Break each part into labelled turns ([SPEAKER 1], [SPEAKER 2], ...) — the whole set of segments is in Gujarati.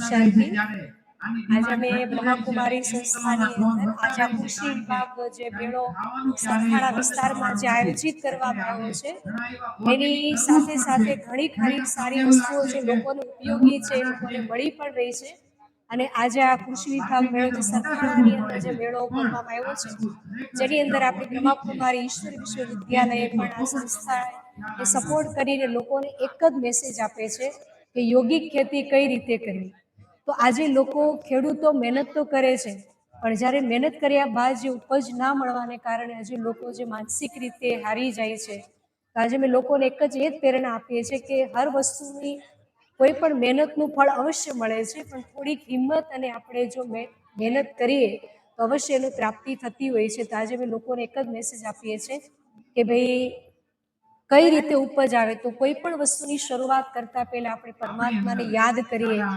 [SPEAKER 1] શાંતિ આજે અમે બ્રહ્માકુમારી સંસ્થાની અંદર આજે આ કૃષિ વિભાગ જે મેળો સરથાણા વિસ્તારમાં જે આયોજિત કરવામાં આવ્યો છે. એની સાથે સાથે ઘણી ખરી સારી વસ્તુઓ જે લોકોને ઉપયોગી છે એ લોકોને મળી પણ રહી છે. અને આજે આ કૃષિ વિભાગ મેળો જે અંદર જે મેળો કરવામાં આવ્યો છે જેની અંદર આપણી બ્રહ્માકુમારી ઈશ્વર વિશ્વવિદ્યાલયે પણ આ સંસ્થા સપોર્ટ કરીને લોકોને એક જ મેસેજ આપે છે કે યોગિક ખેતી કઈ રીતે કરવી? તો આજે લોકો ખેડૂતો મહેનત તો કરે છે, પણ જ્યારે મહેનત કર્યા બાદ જે ઉપજ ના મળવાને કારણે આજે લોકો જે માનસિક રીતે હારી જાય છે. આજે મેં લોકોને એક જ એ જ પ્રેરણા આપીએ છીએ કે હર વસ્તુની કોઈ પણ મહેનતનું ફળ અવશ્ય મળે છે, પણ થોડીક હિંમત અને આપણે જો મહે- મહેનત કરીએ તો અવશ્ય એની પ્રાપ્તિ થતી હોય છે. તો આજે અમે લોકોને એક જ મેસેજ આપીએ છીએ કે ભાઈ કઈ રીતે ઉપજ આવે? તો કોઈ પણ વસ્તુની શરૂઆત કરતા પહેલા આપણે પરમાત્માને યાદ કરીએ.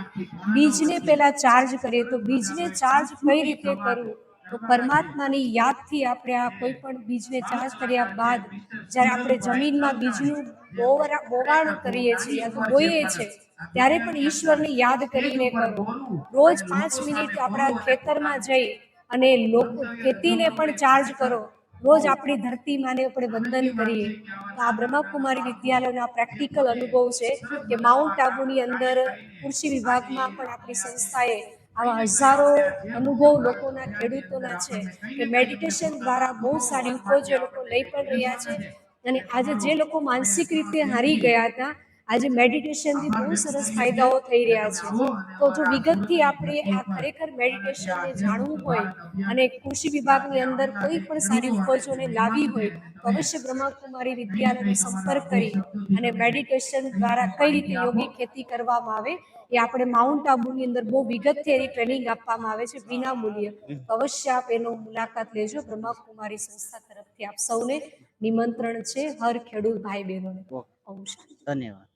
[SPEAKER 1] બીજને પહેલા ચાર્જ કરીએ. તો બીજને ચાર્જ કઈ રીતે કરવું? તો પરમાત્માની યાદથી આપણે આ કોઈ પણ બીજને ચાર્જ કર્યા બાદ જ્યારે આપણે જમીનમાં બીજનું બોવરા, બોવાણ કરીએ છીએ અથવા બોઈએ છીએ, ત્યારે પણ ઈશ્વરને યાદ કરીને કરવું. રોજ પાંચ મિનિટ આપણા ખેતરમાં જઈ અને લોકો ખેતીને પણ ચાર્જ કરો. રોજ આપણી ધરતી માને આપણે વંદન કરીએ. તો આ બ્રહ્મકુમારી વિદ્યાલયનો આ પ્રેક્ટિકલ અનુભવ છે કે માઉન્ટ આબુની અંદર કૃષિ વિભાગમાં પણ આપણી સંસ્થાએ આવા હજારો અનુભવ લોકોના, ખેડૂતોના છે કે મેડિટેશન દ્વારા બહુ સારી ઉપજો લોકો લઈ પણ રહ્યા છે. અને આજે જે લોકો માનસિક રીતે હારી ગયા હતા આજે મેડિટેશનથી બહુ સરસ ફાયદાઓ થઈ રહ્યા છે. તો જો વિગતથી આપણે આ ખરેખર મેડિટેશનને જાણવું હોય અને કૃષિ વિભાગની અંદર કોઈ પણ સારી ઉપજોને લાવી હોય તો અવશ્ય બ્રહ્માકુમારી વિદ્યાલયનો સંપર્ક કરી અને મેડિટેશન દ્વારા કઈ રીતે યોગી ખેતી કરવામાં આવે એ આપણે માઉન્ટ આબુની અંદર બહુ વિગતથી એની ટ્રેનિંગ આપવામાં આવે છે વિના મૂલ્ય. અવશ્ય આપ એનો મુલાકાત લેજો. બ્રહ્માકુમારી સંસ્થા તરફથી આપ સૌને નિમંત્રણ છે. હર ખેડૂત ભાઈ બહેનોને.
[SPEAKER 2] ધન્યવાદ.